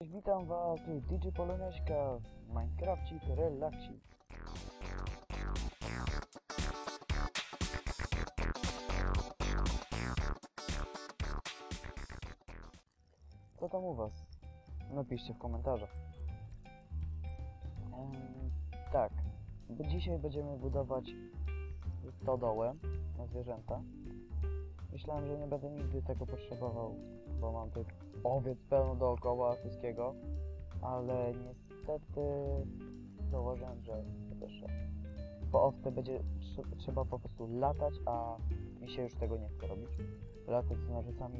Witam was, DJ Poloneśka w Minecrafcie Relakcik. Co tam u was? Napiszcie w komentarzach. Em, tak, dzisiaj będziemy budować stodołę na zwierzęta. Myślałem, że nie będę nigdy tego potrzebował, bo mam tych owiec pełno dookoła wszystkiego, ale niestety zauważyłem, że też po owce będzie trze- trzeba po prostu latać, a mi się już tego nie chce robić. Latać z nożycami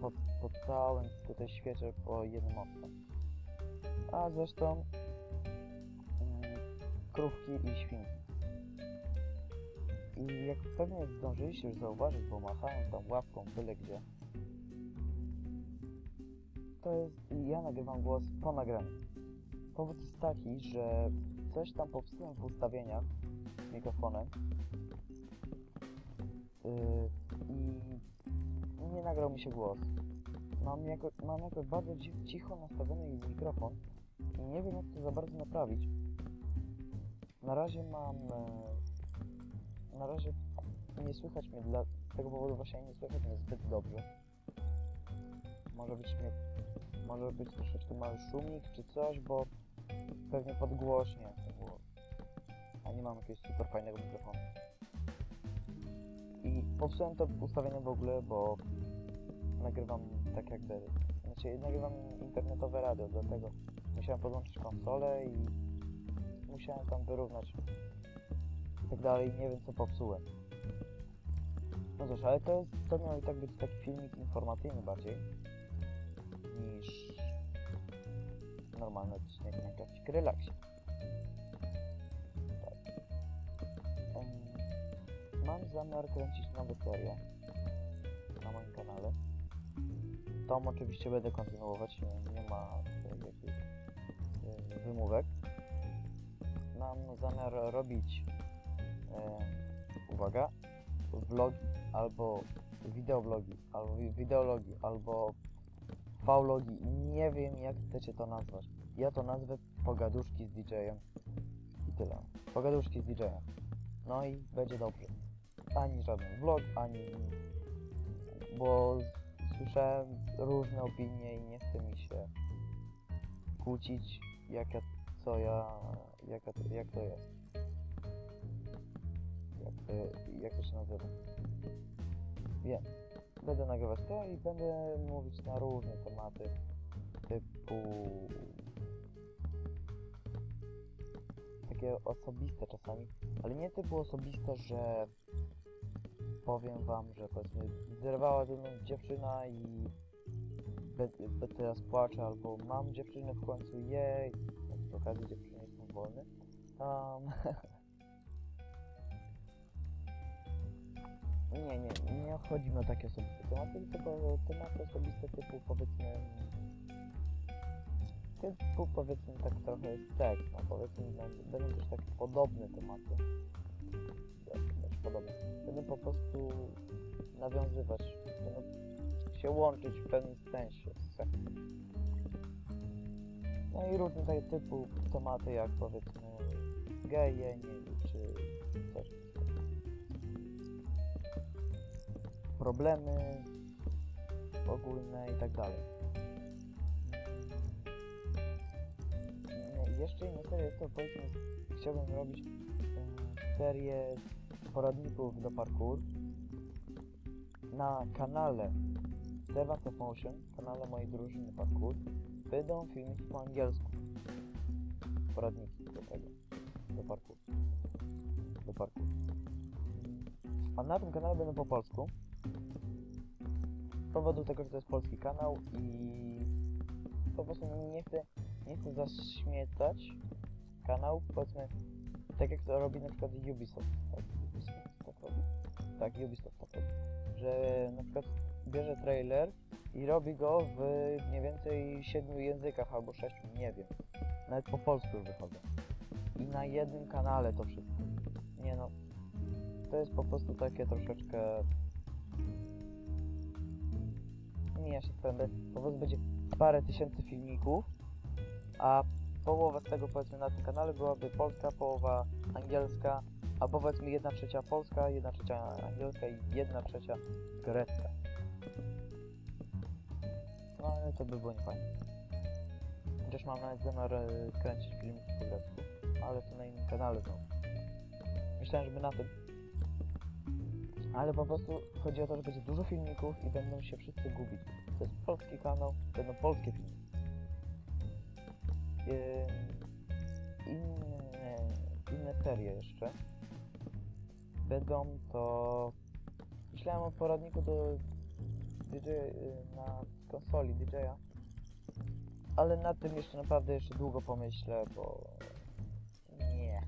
po, po całym tutaj świecie po jednym owce. A zresztą mm, krówki i świnki. I jak pewnie zdążyliście już zauważyć, bo machają tam łapką byle gdzie, to jest, ja nagrywam głos po nagraniu. Powód jest taki, że coś tam popsułem w ustawieniach mikrofonem yy, i nie nagrał mi się głos. Mam, jako, mam jakoś bardzo ci- cicho nastawiony mikrofon i nie wiem jak to za bardzo naprawić. Na razie mam... E, na razie nie słychać mnie, dla, tego powodu właśnie nie słychać mnie zbyt dobrze. Może być mnie może być troszeczkę mały szumik czy coś, bo pewnie podgłośnie to było. A nie mam jakiegoś super fajnego mikrofonu. I popsułem to ustawienie w ogóle, bo nagrywam tak jakby... Znaczy nagrywam internetowe radio, dlatego musiałem podłączyć konsolę i musiałem tam wyrównać tak dalej. Nie wiem co popsułem. No cóż, ale to, jest, to miał i tak być taki filmik informacyjny bardziej niż normalny odcinek Craftik Relaksie. Tak. Em, Mam zamiar kręcić nowe serie na moim kanale. Tom oczywiście będę kontynuować, nie, nie ma jakichś wymówek. Mam zamiar robić, uwaga, vlogi albo wideoblogi, albo wi- wideologi, albo Faulogi, nie wiem jak chcecie to nazwać. Ja to nazwę pogaduszki z DJ-em. I tyle. Pogaduszki z DJ-em. No i będzie dobrze. Ani żaden vlog, ani... Bo słyszałem różne opinie i nie chce mi się kłócić, jak ja, co ja, jak, ja, jak to jest. Jak to, jak to się nazywa. Wiem będę nagrywać to i będę mówić na różne tematy typu takie osobiste czasami, ale nie typu osobiste, że powiem wam, że powiedzmy zerwała ze mną dziewczyna i be, be teraz płaczę, albo mam dziewczynę w końcu, jej, przy okazji dziewczyny jestem wolny. Um, Nie, nie, nie chodzi mi o takie osobiste tematy, tylko tematy osobiste typu powiedzmy typu powiedzmy tak trochę seks, no powiedzmy będą- też takie podobne tematy. Znaczy podobne. Będą po prostu nawiązywać, będą się łączyć w pewnym sensie z seksem. No i różne takie typu tematy jak powiedzmy geje, nie czy coś problemy ogólne i tak dalej. Jeszcze inna seria jest to powiedzmy, chciałbym robić e, serię poradników do parkour na kanale Devant of Motion, kanale mojej drużyny parkour, będą filmiki po angielsku. Poradniki do tego, do parkour. Do parkour. A na tym kanale będą po polsku. Z powodu tego, że to jest polski kanał i po prostu nie chcę, nie chcę zaśmiecać kanał, powiedzmy, tak jak to robi na przykład Ubisoft. Tak, Ubisoft tak robi. Tak, Ubisoft tak robi. Że na przykład bierze trailer i robi go w mniej więcej siedmiu językach albo sześciu, nie wiem. Nawet po polsku już wychodzą. I na jednym kanale to wszystko. Nie no, to jest po prostu takie troszeczkę... Ja się powiem, po prostu będzie parę tysięcy filmików, a połowa z tego powiedzmy na tym kanale byłaby polska, połowa angielska, a powiedzmy jedna trzecia polska, jedna trzecia angielska i jedna trzecia grecka. No ale to by było niefajne. Chociaż mam nawet zamiar e, kręcić filmiki po grecku, ale to na innym kanale znowu. Myślałem, żeby na tym. Ale po prostu chodzi o to, że będzie dużo filmików i będą się wszyscy gubić. To jest polski kanał, będą polskie filmy. Ym, Inne, inne serie jeszcze. Będą to... Myślałem o poradniku do DJ y, na konsoli DJ-a. Ale nad tym jeszcze naprawdę jeszcze długo pomyślę, bo nie.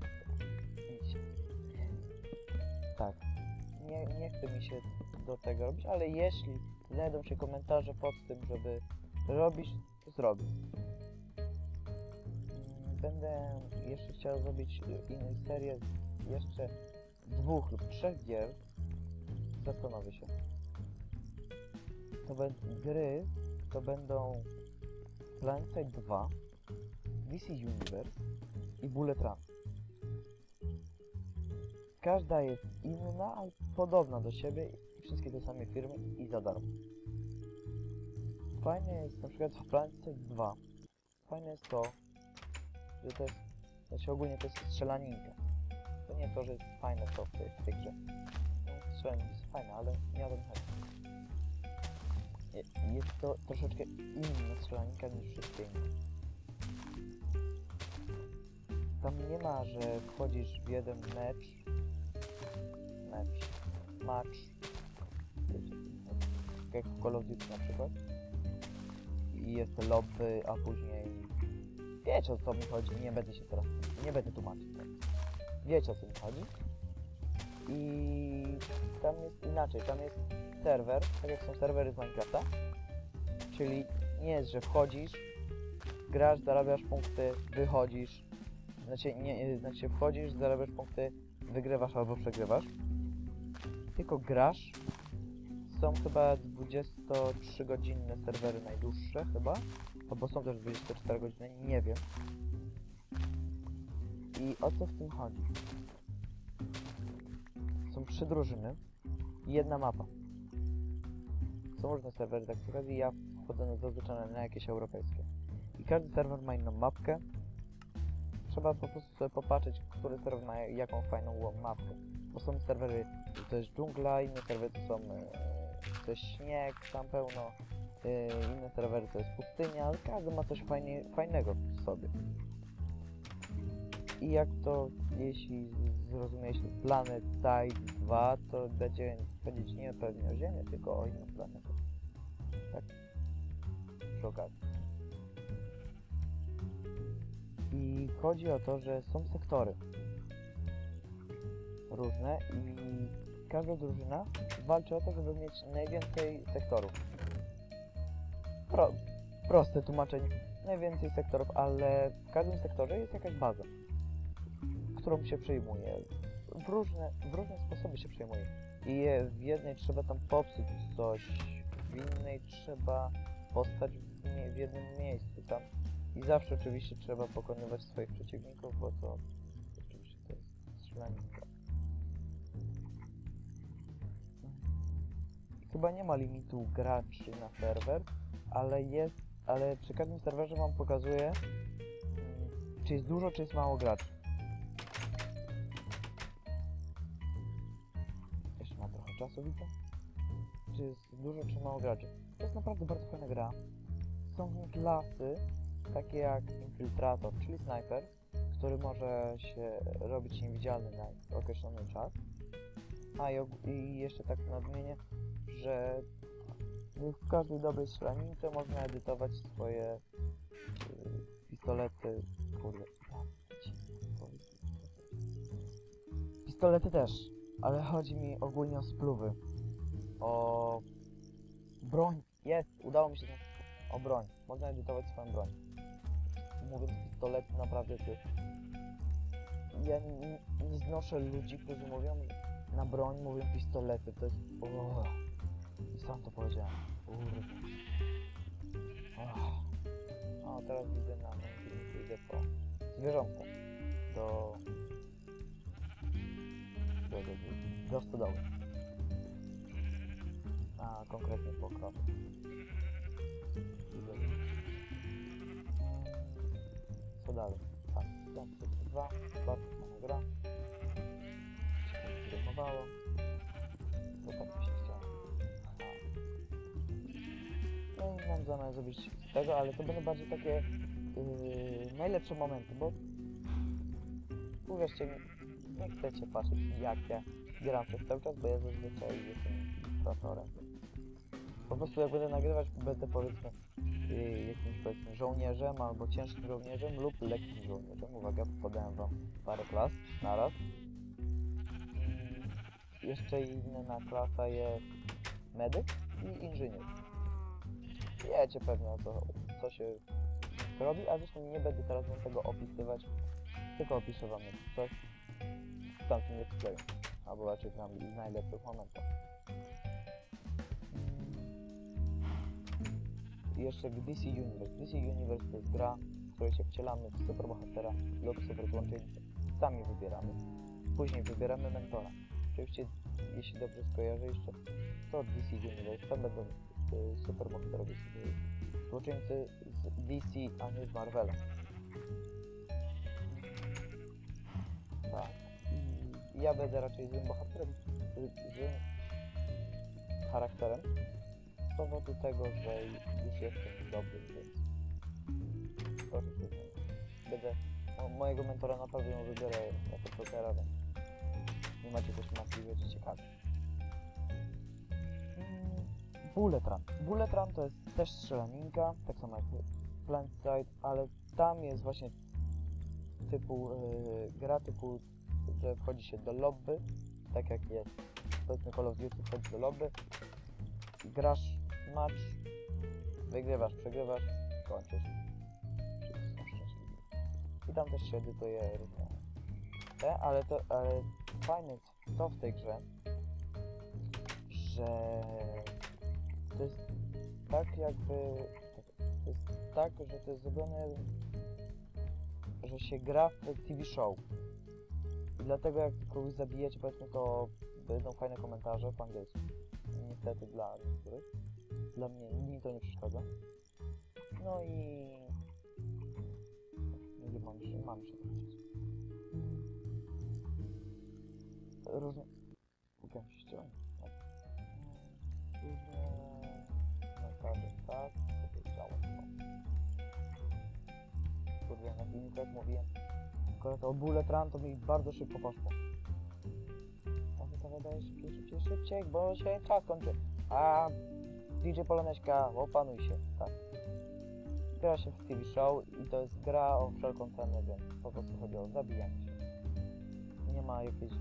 Tak, nie, nie chce mi się do tego robić, ale jeśli znajdą się komentarze pod tym, żeby robić, to zrobię. Mm, Będę jeszcze chciał zrobić inną serię jeszcze dwóch lub trzech gier. Zastanowię się. To będą gry, to będą Planet 2, DC Universe i Bullet Run. Każda jest inna, ale podobna do siebie i wszystkie te same firmy i za darmo. Fajne jest na przykład w Planet 2. Fajne jest to, że to jest, znaczy ogólnie to jest strzelaninka. To nie to, że jest fajne to w tej, w tej grze. No, Strzelanie jest fajne, ale nie o tym Jest to troszeczkę inna strzelaninka niż wszystkie inne. Tam nie ma, że wchodzisz w jeden mecz, mecz, match, jak w Call of Duty na przykład, i jest lobby, a później wiecie o co mi chodzi, nie będę się teraz, nie będę tłumaczyć. Wiecie o co mi chodzi. I tam jest inaczej, tam jest serwer, tak jak są serwery z Minecrafta, czyli nie jest, że wchodzisz, grasz, zarabiasz punkty, wychodzisz, znaczy, nie, znaczy wchodzisz, zarabiasz punkty, wygrywasz albo przegrywasz, tylko grasz. Są chyba 23-godzinne serwery najdłuższe chyba, albo są też 24 godziny, nie wiem. I o co w tym chodzi? Są trzy drużyny i jedna mapa. Są różne serwery, tak przy okazji ja wchodzę na zazwyczaj na jakieś europejskie. I każdy serwer ma inną mapkę. Trzeba po prostu sobie popatrzeć, który serwer ma jaką fajną mapkę. Bo są serwery, to jest dżungla, inne serwery to są e, to jest śnieg, tam pełno. e, inne serwery to jest pustynia, ale każdy ma coś fajnie, fajnego w sobie. I jak to, jeśli zrozumieliście Planet Tide 2, to będzie powiedzieć nie pewnie o Ziemię, tylko o inną planetę. Tak. Przy okazji. I chodzi o to, że są sektory różne i każda drużyna walczy o to, żeby mieć najwięcej sektorów. Pro, proste tłumaczenie. Najwięcej sektorów, ale w każdym sektorze jest jakaś baza, którą się przejmuje. W różne, w różne sposoby się przejmuje. I w jednej trzeba tam popsuć coś, w innej trzeba postać w, nie, w jednym miejscu tam. I zawsze oczywiście trzeba pokonywać swoich przeciwników, bo to oczywiście to jest strzelaninka. Chyba nie ma limitu graczy na serwer, ale jest, ale przy każdym serwerze wam pokazuje, mm, czy jest dużo, czy jest mało graczy. Jeszcze ma trochę czasu, widzę. Czy jest dużo, czy mało graczy. To jest naprawdę bardzo fajna gra. Są w klasy, takie jak Infiltrator, czyli Sniper, który może się robić niewidzialny na określony czas. A i, i jeszcze tak nadmienię, że w każdej dobrej strzelanince można edytować swoje y, pistolety. Kurde. Pistolety też, ale chodzi mi ogólnie o spluwy. O broń. Jest, udało mi się. O broń. Można edytować swoją broń. Mówiąc pistolety, naprawdę ty. Ja nie, nie znoszę ludzi, którzy mówią na broń, mówią pistolety. To jest. I sam to powiedziałem. Kurde. Ach. O, teraz widzę na filmiku, idę po zwierzątko do... do, do, do, do stodoły. A konkretnie po krowy. Co dalej? Tak, tam sobie dwa, bardzo fajna gra. Ciekawe, zrymowało. To tak mi się mam zamiar zrobić tego, ale to będą bardziej takie yy, najlepsze momenty, bo uwierzcie mi, nie chcecie patrzeć jak ja gram przez cały czas, bo ja zazwyczaj jestem ilustratorem. Po prostu jak będę nagrywać, będę powiedzmy yy, jakimś powiedzmy żołnierzem albo ciężkim żołnierzem lub lekkim żołnierzem. Uwaga, podałem wam parę klas naraz. Mm, Jeszcze inna klasa jest medyk i inżynier. Wiecie pewnie o co, co się robi, a zresztą nie będę teraz wam tego opisywać, tylko opiszę wam coś w tamtym let's albo raczej w nam- najlepszych momentach. I jeszcze DC Universe. DC Universe to jest gra, w której się wcielamy w superbohatera lub super złączyńcę. Sami wybieramy. Później wybieramy mentora. Oczywiście, jeśli dobrze skojarzę jeszcze, to DC Universe. Tam będą superbohaterowie y, złoczyńcy z DC, a nie z Marvela. Tak. I ja będę raczej złym bohaterem, y, złym charakterem z powodu tego, że już jestem dobry, więc proszę sobie. Będę mo, mojego mentora na pewno wybiorę jako Jokera, więc nie macie też matki, będzie ciekawe. Bullet Run. Bullet Run to jest też strzelaninka, tak samo jak Plant Side, ale tam jest właśnie typu yy, gra typu, że wchodzi się do lobby, tak jak jest powiedzmy Call of Duty wchodzi do lobby, grasz match, wygrywasz, przegrywasz, kończysz. I tam też się edytuje różne te, ale to, ale fajne jest to w tej grze, że to jest tak jakby, to jest tak, że to jest zrobione, że się gra w TV show. I dlatego jak kogoś zabijecie, powiedzmy, to będą fajne komentarze po angielsku. Niestety dla niektórych. Dla mnie mi to nie przeszkadza. No i... Nie mam się, mam się wrócić. Różne... Kupiłem się ściągnąć. Filmiku jak mówiłem, akurat o bullet run to mi bardzo szybko poszło. Ale to wydaje szybciej, szybciej, szybciej, bo się czas kończy. A DJ Poloneśka, opanuj się, tak. Gra się w TV show i to jest gra o wszelką cenę, więc po prostu chodzi o zabijanie się. Nie ma jakiejś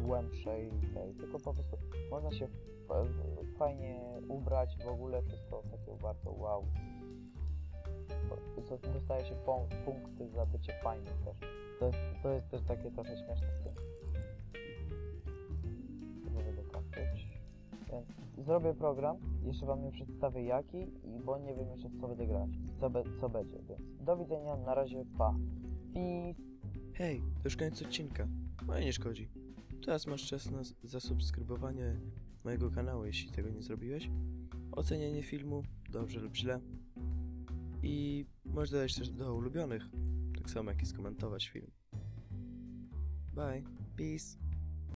głębszej tej, tylko po prostu można się fajnie ubrać, w ogóle wszystko takie bardzo wow. Dostaje się punkty za bycie fajnym też. To jest, to jest też takie trochę śmieszne w tym. Więc zrobię program, jeszcze wam nie przedstawię jaki, i bo nie wiem jeszcze co będę grać, co, be, co będzie, więc do widzenia, na razie, pa. Peace. Hej, to już koniec odcinka. No nie szkodzi. Teraz masz czas na z- zasubskrybowanie mojego kanału, jeśli tego nie zrobiłeś. Ocenianie filmu, dobrze lub źle. I możesz dodać też do ulubionych, tak samo jak i skomentować film. Bye, peace.